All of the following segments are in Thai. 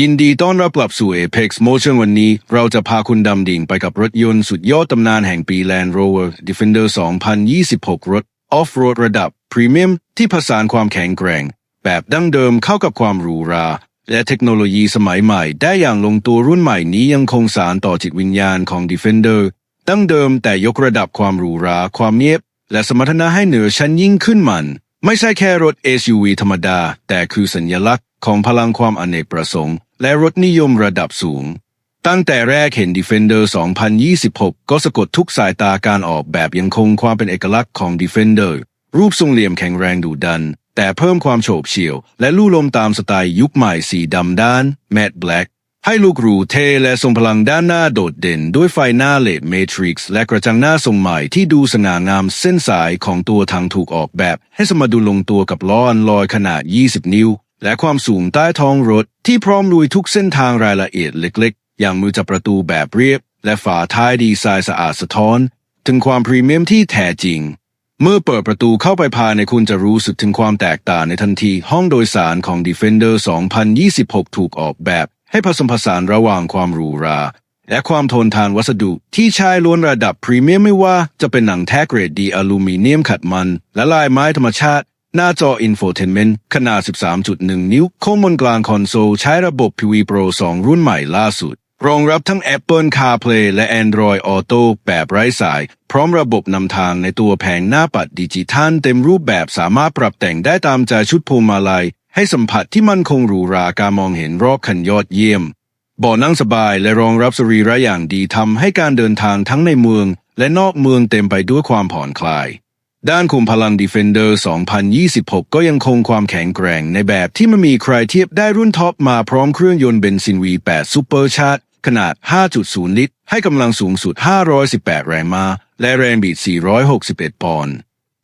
ยินดีต้อนรับกลับสู่ Apex Motion วันนี้ เราจะพาคุณดำดิ่งไปกับรถยนต์สุดยอดตำนานแห่งปี Land Rover Defender 2026 รถ Off-road ระดับพรีเมียมที่ผสานความแข็งแกร่ง แบบดั้งเดิมเข้ากับความหรูหรา และเทคโนโลยีสมัยใหม่ ได้อย่างลงตัวรุ่นใหม่นี้ยังคงสารต่อจิตวิญญาณของ Defender ดั้งเดิมแต่ยกระดับความหรูหรา ความเนียบ และสมรรถนะให้เหนือชั้นยิ่งขึ้นมัน ไม่ใช่แค่รถ SUV ธรรมดา แต่คือสัญลักษณ์ ของพลังความอเนกประสงค์ และรถนิยมระดับสูง ตั้งแต่แรกเห็น Defender 2026 ก็สะกดทุกสายตาการออกแบบยังคงความเป็นเอกลักษณ์ของ Defender รูปทรงเหลี่ยมแข็งแรงดุดัน แต่เพิ่มความโฉบเฉี่ยว และลู่ลมตามสไตล์ยุคใหม่สีดำด้าน Matte Black ให้ลูกหรูเทและทรงพลังด้านหน้าโดดเด่น ด้วยไฟหน้าเลดเมทริกซ์และกระจังหน้าทรงใหม่ที่ดูสง่างามเส้นสายของตัวถังถูกออกแบบ ให้สมดุลลงตัวกับล้ออันลอยขนาด 20 นิ้ว และความสูงใต้ท้องรถที่พร้อมลุยทุกเส้นทางรายละเอียดเล็กๆ อย่างมือจับประตูแบบเรียบ และฝาท้ายดีไซน์สะอาดสะท้อน ถึงความพรีเมียมที่แท้จริง เมื่อเปิดประตูเข้าไปภายในคุณจะรู้สึกถึงความแตกต่างในทันทีห้องโดยสารของ Defender 2026 ถูกออกแบบ ให้ผสมผสานระหว่างความหรูหราและความทนทานวัสดุที่ใช้ล้วนระดับพรีเมียมไม่ว่าจะเป็นหนังแท้เกรดดีอลูมิเนียมขัดมัน และลายไม้ธรรมชาติ หน้าจออินโฟเทนเมนต์ขนาด 13.1 นิ้วโค้งบนกลางคอนโซลใช้ระบบ PV Pro 2 รุ่นใหม่ล่าสุด รองรับทั้ง Apple CarPlay และ Android Auto แบบไร้สาย พร้อมระบบนำทางในตัวแผงหน้าปัดดิจิทัลเต็มรูปแบบสามารถปรับแต่งได้ตามใจชุดพวงมาลัย ให้สัมผัสที่มั่นคงหรูหราการมองเห็นรอบคันยอดเยี่ยมเบาะนั่งสบายและรองรับสรีระอย่างดีทำให้การเดินทางทั้งในเมือง และนอกเมืองเต็มไปด้วยความผ่อนคลาย ด้านคุมพลัง Defender 2026 ก็ยังคงความแข็งแกร่งในแบบที่ไม่มีใครเทียบได้รุ่นท็อปมาพร้อมเครื่องยนต์เบนซิน V8 Super Charge ขนาด 5.0 ลิตร ให้กำลังสูงสุด 518 แรงม้า และแรงบิด 461 ปอนด์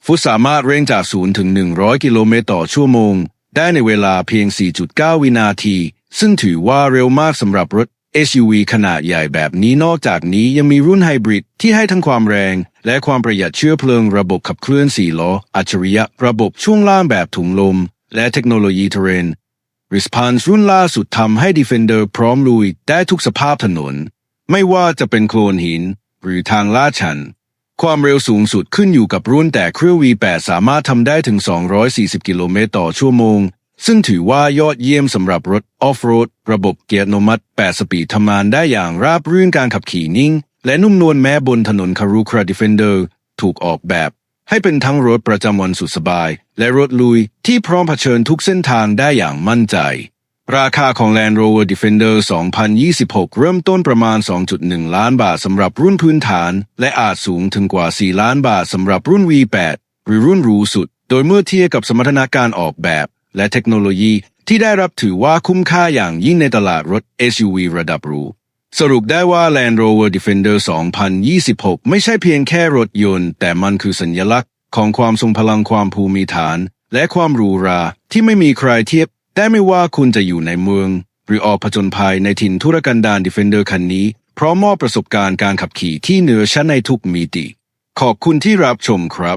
ฟุตสามารถเร่งจาก 0 ถึง 100 กิโลเมตรต่อชั่วโมง ได้ในเวลาเพียง 4.9 วินาที ซึ่งถือว่าเร็วมากสำหรับรถ SUV ขนาดใหญ่แบบนี้นอกจากนี้ยังมีรุ่นไฮบริดที่ให้ทั้งความแรงและความประหยัดเชื้อเพลิงระบบขับเคลื่อน4ล้อ อัจฉริยะ ระบบช่วงล่างแบบถุงลม และเทคโนโลยีเทเรน Response รุ่นล่าสุดทำให้ Defender พร้อมลุยได้ทุกสภาพถนน ไม่ว่าจะเป็นโคลนหิน หรือทางลาดชัน ความเร็วสูงสุดขึ้นอยู่กับรุ่นแต่เครื่อง V8 สามารถทำได้ถึง 240 กิโลเมตรต่อชั่วโมง ซึ่งถือว่ายอดเยี่ยมสำหรับรถออฟโรด ระบบเกียร์อัตโนมัติ 8 สปีดทำงานได้อย่างราบรื่นการขับขี่นิ่ง และนุ่มนวลแม้บนถนนคารุครา Defender ถูกออกแบบ ให้เป็นทั้งรถประจำวันสุดสบาย และรถลุยที่พร้อมเผชิญทุกเส้นทางได้อย่างมั่นใจ ราคาของ Land Rover Defender 2026 เริ่มต้นประมาณ 2.1 ล้านบาทสำหรับรุ่นพื้นฐาน และอาจสูงถึงกว่า 4 ล้านบาทสำหรับรุ่น V8 หรือรุ่นหรูสุด โดยเมื่อเทียบกับสมรรถนะการออกแบบ และเทคโนโลยีที่ได้รับถือว่าคุ้มค่าอย่างยิ่งในตลาดรถ SUV ระดับหรู สรุปได้ว่า Land Rover Defender 2026 ไม่ใช่เพียงแค่รถยนต์ แต่มันคือสัญลักษณ์ของความทรงพลังความภูมิฐาน และความหรูหราที่ไม่มีใครเทียบได้ไม่ว่าคุณจะอยู่ในเมือง หรือออกผจญภัยในถิ่นทุรกันดาร Defender คันนี้ พร้อมมอบประสบการณ์การขับขี่ที่เหนือชั้นในทุกมิติ ขอบคุณที่รับชมครับ